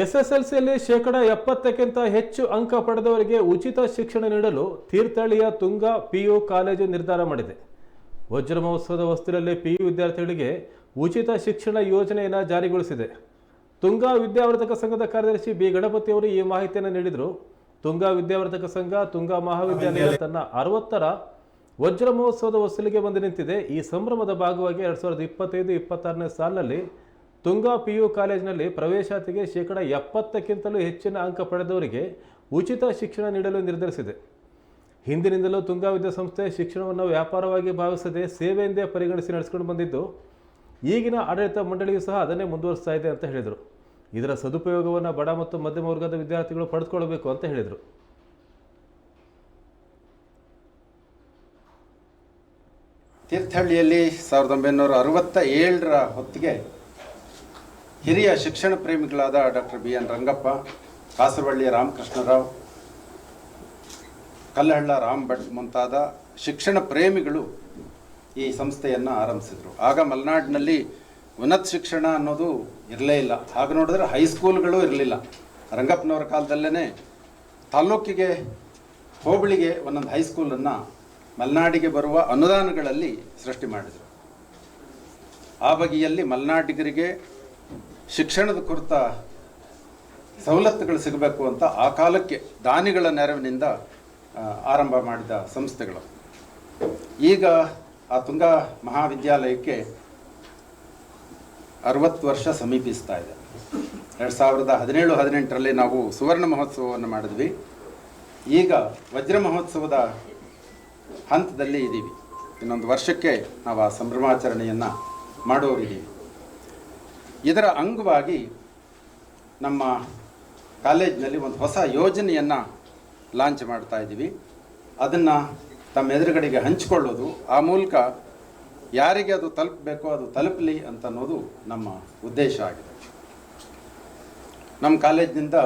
ಎಸ್ಎಸ್ಎಲ್ಸಿಯಲ್ಲಿ ಶೇಕಡ ಎಪ್ಪತ್ತಕ್ಕಿಂತ ಹೆಚ್ಚು ಅಂಕ ಪಡೆದವರಿಗೆ ಉಚಿತ ಶಿಕ್ಷಣ ನೀಡಲು ತೀರ್ಥಹಳ್ಳಿಯ ತುಂಗ ಪಿಯು ಕಾಲೇಜು ನಿರ್ಧಾರ ಮಾಡಿದೆ. ವಜ್ರ ಮಹೋತ್ಸವದ ವಸ್ತುವಿನಲ್ಲಿ ಪಿಯು ವಿದ್ಯಾರ್ಥಿಗಳಿಗೆ ಉಚಿತ ಶಿಕ್ಷಣ ಯೋಜನೆಯನ್ನು ಜಾರಿಗೊಳಿಸಿದೆ. ತುಂಗಾ ವಿದ್ಯಾವರ್ಧಕ ಸಂಘದ ಕಾರ್ಯದರ್ಶಿ ಬಿ. ಗಣಪತಿ ಅವರು ಈ ಮಾಹಿತಿಯನ್ನು ನೀಡಿದರು. ತುಂಗಾ ವಿದ್ಯಾವರ್ಧಕ ಸಂಘ ತುಂಗಾ ಮಹಾವಿದ್ಯಾಲಯ ತನ್ನ ಅರವತ್ತರ ವಜ್ರ ಮಹೋತ್ಸವದ ಹೊಸ್ತಿಲಿಗೆ ಬಂದು ನಿಂತಿದೆ. ಈ ಸಂಭ್ರಮದ ಭಾಗವಾಗಿ ಎರಡು ಸಾವಿರದ ಇಪ್ಪತ್ತೈದು, ಇಪ್ಪತ್ತಾರನೇ ಸಾಲಿನಲ್ಲಿ ತುಂಗಾ ಪಿ ಯು ಕಾಲೇಜಿನಲ್ಲಿ ಪ್ರವೇಶಾತಿಗೆ ಶೇಕಡ ಎಪ್ಪತ್ತಕ್ಕಿಂತಲೂ ಹೆಚ್ಚಿನ ಅಂಕ ಪಡೆದವರಿಗೆ ಉಚಿತ ಶಿಕ್ಷಣ ನೀಡಲು ನಿರ್ಧರಿಸಿದೆ. ಹಿಂದಿನಿಂದಲೂ ತುಂಗಾ ವಿದ್ಯಾಸಂಸ್ಥೆ ಶಿಕ್ಷಣವನ್ನು ವ್ಯಾಪಾರವಾಗಿ ಭಾವಿಸದೆ ಸೇವೆಯಿಂದೇ ಪರಿಗಣಿಸಿ ನಡೆಸಿಕೊಂಡು ಬಂದಿದ್ದು, ಈಗಿನ ಆಡಳಿತ ಮಂಡಳಿಯು ಸಹ ಅದನ್ನೇ ಮುಂದುವರಿಸ್ತಾ ಇದೆ ಅಂತ ಹೇಳಿದರು. ಇದರ ಸದುಪಯೋಗವನ್ನು ಬಡ ಮತ್ತು ಮಧ್ಯಮ ವರ್ಗದ ವಿದ್ಯಾರ್ಥಿಗಳು ಪಡೆದುಕೊಳ್ಳಬೇಕು ಅಂತ ಹೇಳಿದರು. ತೀರ್ಥಹಳ್ಳಿಯಲ್ಲಿ ಸಾವಿರದ ಒಂಬೈನೂರ ಅರವತ್ತ ಏಳರ ಹೊತ್ತಿಗೆ ಹಿರಿಯ ಶಿಕ್ಷಣ ಪ್ರೇಮಿಗಳಾದ doctor B N Rangappa Kasaravalli Ramakrishna Rao, Kallahalla Ram Bhat ಮುಂತಾದ ಶಿಕ್ಷಣ ಪ್ರೇಮಿಗಳು ಈ ಸಂಸ್ಥೆಯನ್ನು ಆರಂಭಿಸಿದರು. ಆಗ ಮಲೆನಾಡಿನಲ್ಲಿ ಉನ್ನತ ಶಿಕ್ಷಣ ಅನ್ನೋದು ಇರಲೇ ಇಲ್ಲ. ಹಾಗೆ ನೋಡಿದ್ರೆ ಹೈಸ್ಕೂಲ್ಗಳು ಇರಲಿಲ್ಲ. ರಂಗಪ್ಪನವರ ಕಾಲದಲ್ಲೇ ತಾಲ್ಲೂಕಿಗೆ, ಹೋಬಳಿಗೆ ಒಂದೊಂದು ಹೈಸ್ಕೂಲನ್ನು ಮಲೆನಾಡಿಗೆ ಬರುವ ಅನುದಾನಗಳಲ್ಲಿ ಸೃಷ್ಟಿ ಮಾಡಿದರು. ಆ ಬಗೆಯಲ್ಲಿ ಮಲೆನಾಡಿಗರಿಗೆ ಶಿಕ್ಷಣದ ಕುರಿತ ಸವಲತ್ತುಗಳು ಸಿಗಬೇಕು ಅಂತ ಆ ಕಾಲಕ್ಕೆ ದಾನಿಗಳ ನೆರವಿನಿಂದ ಆರಂಭ ಮಾಡಿದ ಸಂಸ್ಥೆಗಳು. ಈಗ ಆ ತುಂಗಾ ಮಹಾವಿದ್ಯಾಲಯಕ್ಕೆ ಅರವತ್ತು ವರ್ಷ ಸಮೀಪಿಸ್ತಾ ಇದೆ. ಎರಡು ಸಾವಿರದ ಹದಿನೇಳು, ಹದಿನೆಂಟರಲ್ಲಿ ನಾವು ಸುವರ್ಣ ಮಹೋತ್ಸವವನ್ನು ಮಾಡಿದ್ವಿ. ಈಗ ವಜ್ರ ಮಹೋತ್ಸವದ ಹಂತದಲ್ಲಿ ಇದ್ದೀವಿ ಇನ್ನೊಂದು ವರ್ಷಕ್ಕೆ ನಾವು ಆ ಸಂಭ್ರಮಾಚರಣೆಯನ್ನು ಮಾಡೋರಿದ್ದೀವಿ ಇದರ ಅಂಗವಾಗಿ ನಮ್ಮ ಕಾಲೇಜಿನಲ್ಲಿ ಒಂದು ಹೊಸ ಯೋಜನೆಯನ್ನು ಲಾಂಚ್ ಮಾಡ್ತಾ ಇದ್ದೀವಿ. ಅದನ್ನು ತಮ್ಮ ಎದುರುಗಡೆಗೆ ಹಂಚಿಕೊಳ್ಳೋದು, ಆ ಮೂಲಕ ಯಾರಿಗೆ ಅದು ತಲುಪಬೇಕೋ ಅದು ತಲುಪಲಿ ಅಂತ ಅನ್ನೋದು ನಮ್ಮ ಉದ್ದೇಶ ಆಗಿದೆ. ನಮ್ಮ ಕಾಲೇಜಿನಿಂದ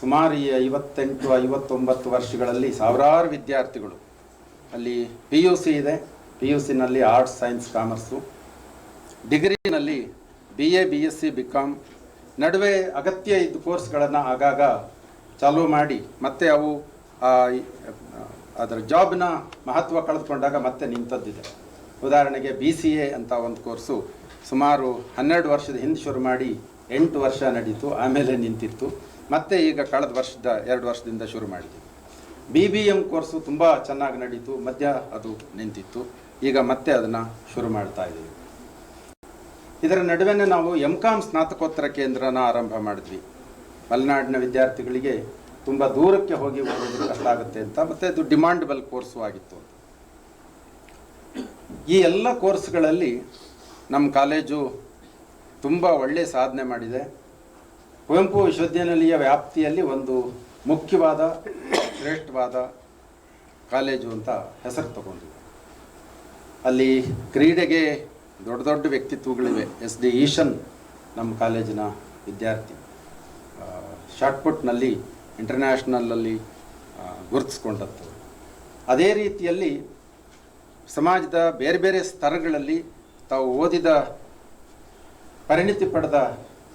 ಸುಮಾರು ಐವತ್ತೆಂಟು, ಐವತ್ತೊಂಬತ್ತು ವರ್ಷಗಳಲ್ಲಿ ಸಾವಿರಾರು ವಿದ್ಯಾರ್ಥಿಗಳು, ಅಲ್ಲಿ ಪಿ ಯು ಸಿ ಇದೆ. ಪಿ ಯು ಸಿನಲ್ಲಿ arts science commerce ಡಿಗ್ರಿನಲ್ಲಿ B A B S C B com ನಡುವೆ ಅಗತ್ಯ ಇದ್ದ ಕೋರ್ಸ್ಗಳನ್ನು ಆಗಾಗ ಚಾಲೂ ಮಾಡಿ ಮತ್ತೆ ಅವು ಅದರ ಜಾಬ್ನ ಮಹತ್ವ ಕಳೆದುಕೊಂಡಾಗ ಮತ್ತೆ ನಿಂತದ್ದಿದೆ. ಉದಾಹರಣೆಗೆ ಬಿ ಸಿ ಎ ಅಂತ ಒಂದು ಕೋರ್ಸು ಸುಮಾರು ಹನ್ನೆರಡು ವರ್ಷದ ಹಿಂದೆ ಶುರು ಮಾಡಿ ಎಂಟು ವರ್ಷ ನಡೀತು, ಆಮೇಲೆ ನಿಂತಿತ್ತು, ಮತ್ತೆ ಈಗ ಕಳೆದ ವರ್ಷದ, ಎರಡು ವರ್ಷದಿಂದ ಶುರು ಮಾಡಿದೆ. ಬಿ ಬಿ ಎಂ ಕೋರ್ಸು ತುಂಬ ಚೆನ್ನಾಗಿ ನಡೀತು, ಮಧ್ಯ ಅದು ನಿಂತಿತ್ತು, ಈಗ ಮತ್ತೆ ಅದನ್ನು ಶುರು ಮಾಡ್ತಾ ಇದ್ದೀವಿ. ಇದರ ನಡುವೆ ನಾವು ಎಂ ಕಾಮ್ ಸ್ನಾತಕೋತ್ತರ ಕೇಂದ್ರನ ಆರಂಭ ಮಾಡಿದ್ವಿ. ಮಲೆನಾಡಿನ ವಿದ್ಯಾರ್ಥಿಗಳಿಗೆ ತುಂಬ ದೂರಕ್ಕೆ ಹೋಗಿ ಓದೋದು ಕಷ್ಟ ಆಗುತ್ತೆ ಅಂತ, ಮತ್ತು ಅದು ಡಿಮಾಂಡಬಲ್ ಕೋರ್ಸು ಆಗಿತ್ತು ಈ ಎಲ್ಲ ಕೋರ್ಸ್ಗಳಲ್ಲಿ ನಮ್ಮ ಕಾಲೇಜು ತುಂಬ ಒಳ್ಳೆಯ ಸಾಧನೆ ಮಾಡಿದೆ. ಕುವೆಂಪು ವಿಶ್ವವಿದ್ಯಾನಿಲಯ ವ್ಯಾಪ್ತಿಯಲ್ಲಿ ಒಂದು ಮುಖ್ಯವಾದ, ಶ್ರೇಷ್ಠವಾದ ಕಾಲೇಜು ಅಂತ ಹೆಸರು ತಗೊಂಡಿದೆ. ಅಲ್ಲಿ ಕ್ರೀಡೆಗೆ ದೊಡ್ಡ ದೊಡ್ಡ ವ್ಯಕ್ತಿತ್ವಗಳಿವೆ. ಎಸ್ ಡಿ ಈಶನ್, ನಮ್ಮ ಕಾಲೇಜಿನ ವಿದ್ಯಾರ್ಥಿ. ಶಾರ್ಟ್ಪುಟ್ನಲ್ಲಿ ಇಂಟರ್ನ್ಯಾಷನಲಲ್ಲಿ ಗುರುತಿಸ್ಕೊಂಡದ್ದು. ಅದೇ ರೀತಿಯಲ್ಲಿ ಸಮಾಜದ ಬೇರೆ ಬೇರೆ ಸ್ತರಗಳಲ್ಲಿ ತಾವು ಓದಿದ, ಪರಿಣಿತಿ ಪಡೆದ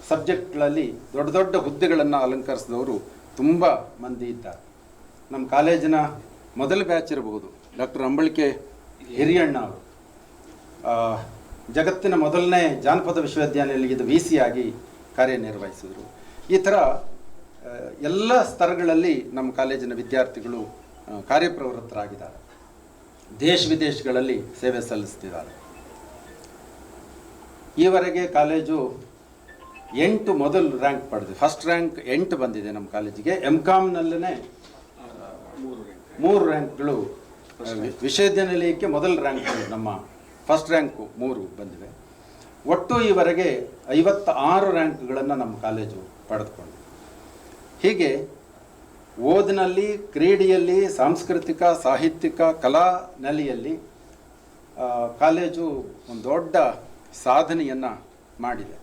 ಸಬ್ಜೆಕ್ಟ್ಗಳಲ್ಲಿ ದೊಡ್ಡ ದೊಡ್ಡ ಹುದ್ದೆಗಳನ್ನು ಅಲಂಕರಿಸಿದವರು ತುಂಬ ಮಂದಿ ಇದ್ದಾರೆ. ನಮ್ಮ ಕಾಲೇಜಿನ ಮೊದಲ ಬ್ಯಾಚ್ ಇರಬಹುದು, ಡಾಕ್ಟರ್ ಅಂಬಳಿಕೆ ಹಿರಿಯಣ್ಣ ಅವರು. ಜಗತ್ತಿನ ಮೊದಲನೇ ಜಾನಪದ ವಿಶ್ವವಿದ್ಯಾನಿಲಯದ ವಿ ಸಿ ಆಗಿ ಕಾರ್ಯನಿರ್ವಹಿಸಿದರು. ಈ ಥರ ಎಲ್ಲ ಸ್ತರಗಳಲ್ಲಿ ನಮ್ಮ ಕಾಲೇಜಿನ ವಿದ್ಯಾರ್ಥಿಗಳು ಕಾರ್ಯಪ್ರವೃತ್ತರಾಗಿದ್ದಾರೆ. ದೇಶ ವಿದೇಶಗಳಲ್ಲಿ ಸೇವೆ ಸಲ್ಲಿಸ್ತಿದ್ದಾರೆ. ಈವರೆಗೆ ಕಾಲೇಜು ಎಂಟು ಮೊದಲು ರ್ಯಾಂಕ್ ಪಡೆದಿದೆ. ಫಸ್ಟ್ ರ್ಯಾಂಕ್ ಎಂಟು ಬಂದಿದೆ ನಮ್ಮ ಕಾಲೇಜಿಗೆ. ಎಂ ಕಾಮ್ನಲ್ಲೇ ಮೂರು ರ್ಯಾಂಕ್ಗಳು ವಿಶ್ವವಿದ್ಯಾನಿಲಯಕ್ಕೆ ಮೊದಲ ರ್ಯಾಂಕ್ ನಮ್ಮ ಫಸ್ಟ್ ರ್ಯಾಂಕು ಮೂರು ಬಂದಿವೆ ಒಟ್ಟು ಈವರೆಗೆ ಐವತ್ತ ಆರು ರ್ಯಾಂಕ್ಗಳನ್ನು ನಮ್ಮ ಕಾಲೇಜು ಪಡೆದುಕೊಂಡಿದೆ ಹೀಗೆ ಓದಿನಲ್ಲಿ, ಕ್ರೀಡೆಯಲ್ಲಿ, ಸಾಂಸ್ಕೃತಿಕ, ಸಾಹಿತ್ಯಿಕ ಕಲಾ ನೆಲೆಯಲ್ಲಿ ಕಾಲೇಜು ಒಂದು ದೊಡ್ಡ ಸಾಧನೆಯನ್ನು ಮಾಡಿದೆ.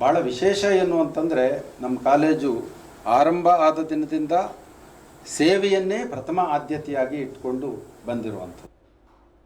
ಭಾಳ ವಿಶೇಷ ಏನು ಅಂತಂದರೆ, ನಮ್ಮ ಕಾಲೇಜು ಆರಂಭ ಆದ ದಿನದಿಂದ ಸೇವೆಯನ್ನೇ ಪ್ರಥಮ ಆದ್ಯತೆಯಾಗಿ ಇಟ್ಕೊಂಡು ಬಂದಿರುವಂಥದ್ದು.